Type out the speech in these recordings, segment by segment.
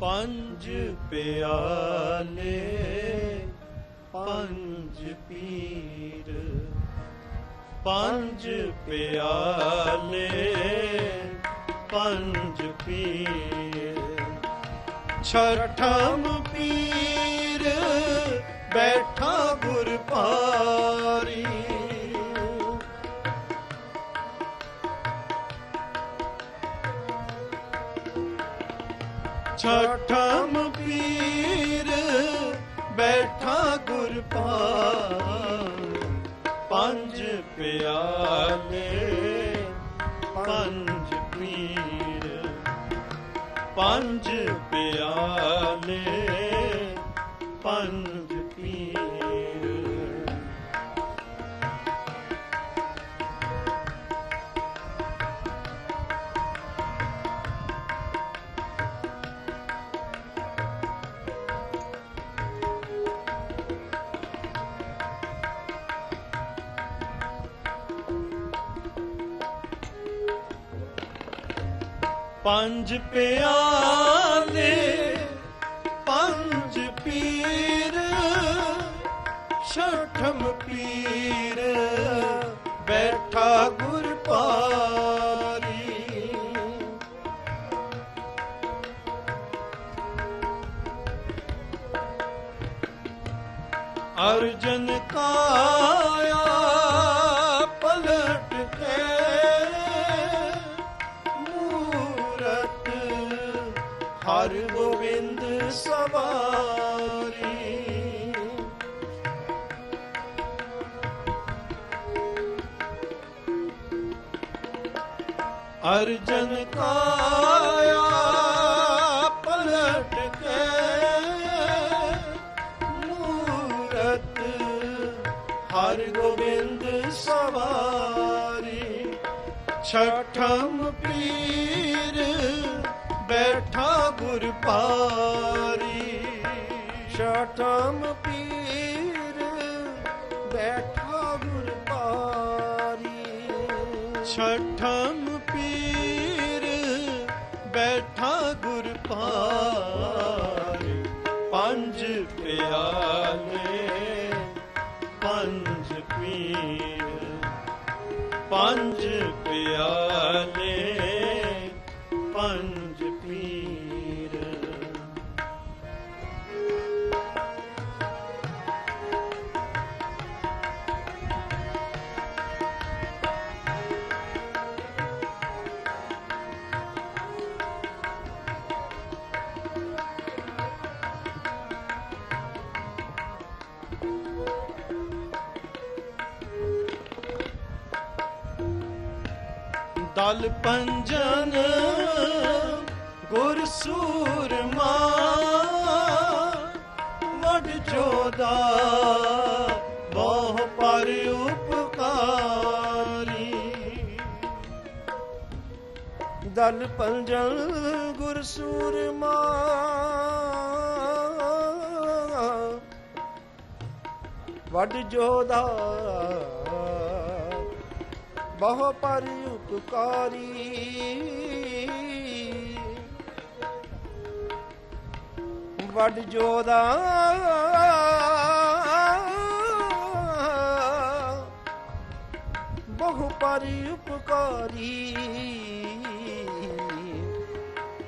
ਪੰਜ ਪਿਆਲੇ ਪੰਜ ਪੀਰ। ਪੰਜ ਪਿਆਲੇ ਪੰਜ ਪੀਰ। ਛਠਮ ਪੀਰ ਬੈਠਾ ਗੁਰਪਾਰੀ ਗੁਰ ਪਾਰੀ। ਪੰਜ ਪਿਆਲੇ ਪੰਜ ਪੀਰ। ਪੰਜ ਪਿਆਲੇ ਪੰਜ ਪਿਆਲੇ ਪੰਜ ਪੀਰ ਛਠਮ ਪੀਰ ਬੈਠਾ ਗੁਰ ਪਾਰੀ। ਅਰਜਨ ਕਾਇਆ ਅਰਜਨ ਕਾਇਆ ਪਲਟ ਕੇ ਮੂਰਤ ਹਰ ਗੋਬਿੰਦ ਸਵਾਰੀ, ਛਠਮ ਪੀਰ ਬੈਠਾ ਗੁਰ ਪਾਰੀ। ਛਠਮ ਪੀਰ ਬੈਠਾ ਗੁਰ ਪਾਰੀ। ਛਠਮ ਬੈਠਾ ਗੁਰ ਪਾਰੀ ਦਲ ਪੰਜਨ ਗੁਰ ਸੂਰਮਾ ਵਡ ਜੋਦਾ ਬਹੁ ਪਰ ਉਪਕਾਰੀ। ਦਲ ਪੰਜਨ ਗੁਰ ਸੂਰਮਾ ਵਡ ਜੋਦਾ ਬਹੁ ਪਰ ਉਪਕਾਰੀ ਵਡ ਜੋਦਾ। ਬਹੁ ਪਰ ਉਪਕਾਰੀ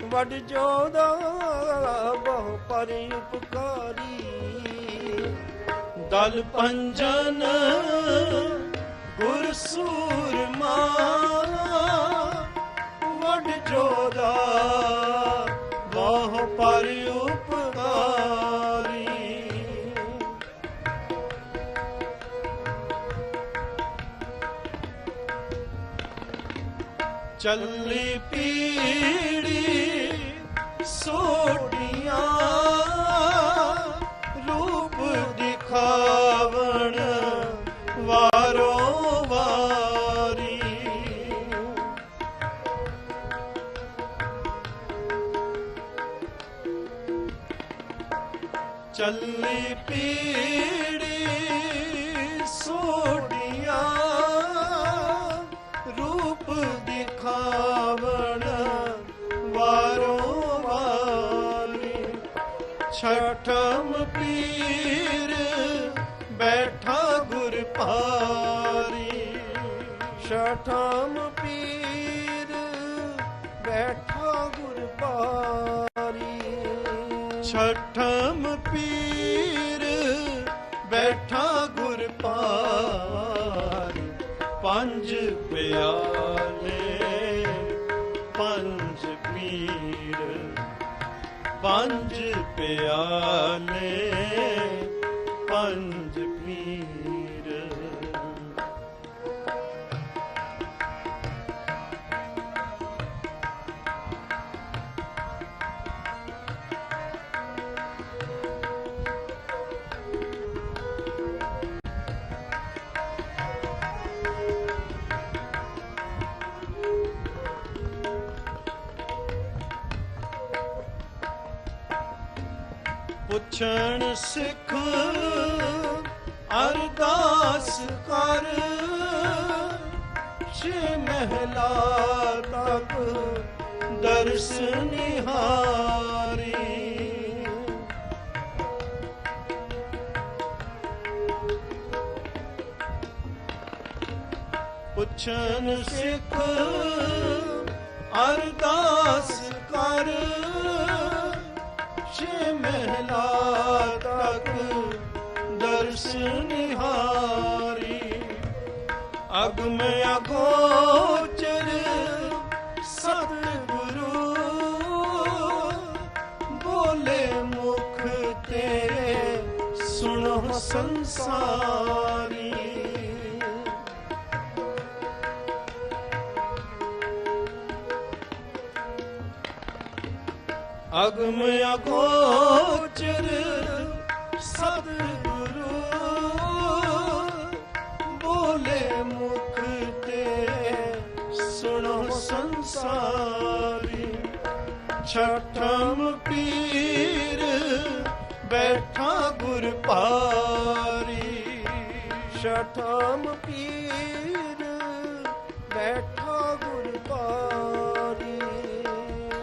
ਵਡ ਜੋਦਾ, ਬਹੁ ਪਰ ਉਪਕਾਰੀ ਦਲ ਪੰਜਨ ਗੁਰ ਸੂਰਮਾ ਵਡ ਜੋਦਾ ਵਾਹ ਪਰ ਉਪਕਾਰੀ। ਚੱਲੀ ਪੀੜੀ ਸੋਡੀਆਂ ਚੱਲੀ ਪੀੜੀ ਸੋਡੀਆਂ ਰੂਪ ਦਿਖਾਵਣ ਵਾਰੋ ਵਾਰੀ ਛਠਮ ਪੀਰ ਬੈਠਾ ਗੁਰ ਭਾਰੀ ਛਠਮ ਛਠਮ ਪੀਰ ਬੈਠਾ ਗੁਰ ਭਾਰੀ ਪੰਜ ਪਿਆਲੇ ਪੰਜ ਪੀਰ। ਪੰਜ ਪਿਆਲੇ ਪੰਜ ਪੁੱਛਣ ਸਿੱਖ ਅਰਦਾਸ ਕਰ। ਛੇ ਮਹਿਲਾ ਤੱਕ ਦਰਸ ਨਿਹਾਰੀ। ਪੁੱਛਣ ਸਿੱਖ ਅਰਦਾਸ ਕਰ। ਮਹਿਲਾ ਤੱਕ ਦਰਸ ਨਿਹਾਰੀ। ਅਗਮ ਅਗੋਚਰ ਸਤਿਗੁਰੂ ਬੋਲੇ ਮੁਖ ਤੇ ਸੁਣੋ ਸੰਸਾਰੀ। ਅਗਮ ਅਗੋਚਰ ਸਤਿਗੁਰੂ, ਬੋਲੇ ਮੁਖ ਤੇ ਸੁਣੋ ਸੰਸਾਰੀ। ਛਠਮ ਪੀਰ ਬੈਠਾ ਗੁਰ ਪਾਰੀ ਛਠਮ ਪੀਰ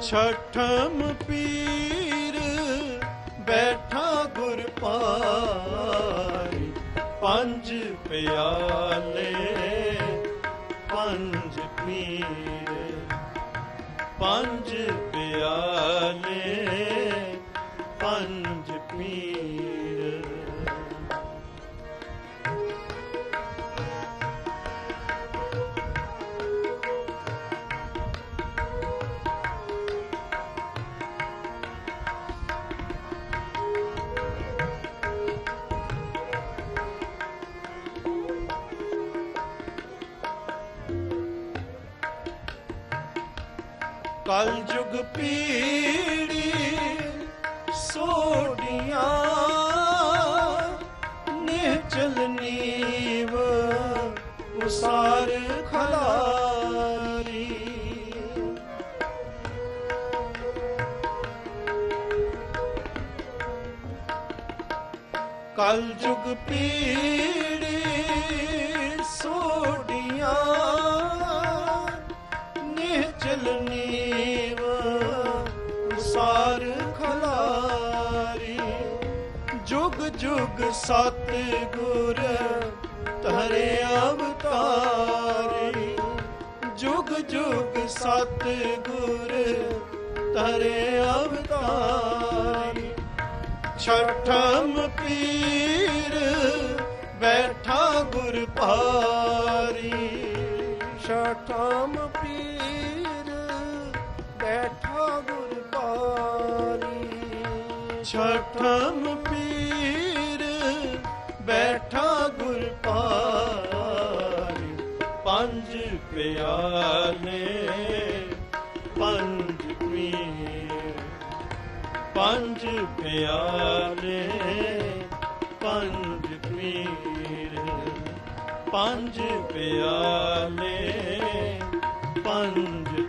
ਛਠਮ ਪੀਰ ਬੈਠਾ ਗੁਰ ਪਾਰੀ ਪੰਜ ਪਿਆਲੇ ਪੰਜ ਪੀਰ। ਪੰਜ ਪਿਆਲੇ। ਕਲ ਜੁਗ ਪੀੜੀ ਸੋਡੀਆਂ ਨੇ ਚਲਨੀਵ ਉਸਾਰ ਖਲਾਰੀ। ਕਲ ਜੁਗ ਪੀੜੀ ਸੋਡੀਆਂ ਨੇ ਨੀਵ ਜੁਗ ਜੁਗ ਸਤ ਗੁਰ ਧਰੇ ਅਵਤਾਰੀ। ਜੁਗ ਜੁਗ ਸਤ ਗੁਰ ਧਰੇ ਅਵਤਾਰੀ। ਛਠਮ ਪੀਰ, ਬੈਠਾ ਗੁਰ ਭਾਰੀ। ਛਠਮ ਪੀਰ, ਬੈਠਾ ਗੁਰ ਬਾਰੀ ਛਠਮ ਪੰਜ ਪਿਆਲੇ ਪੰਜ ਪੀਰ ਪੰਜ ਪਿਆਲੇ ਪੰਜ ਪੀਰ ਪੰਜ ਪਿਆਲੇ ਪੰਜ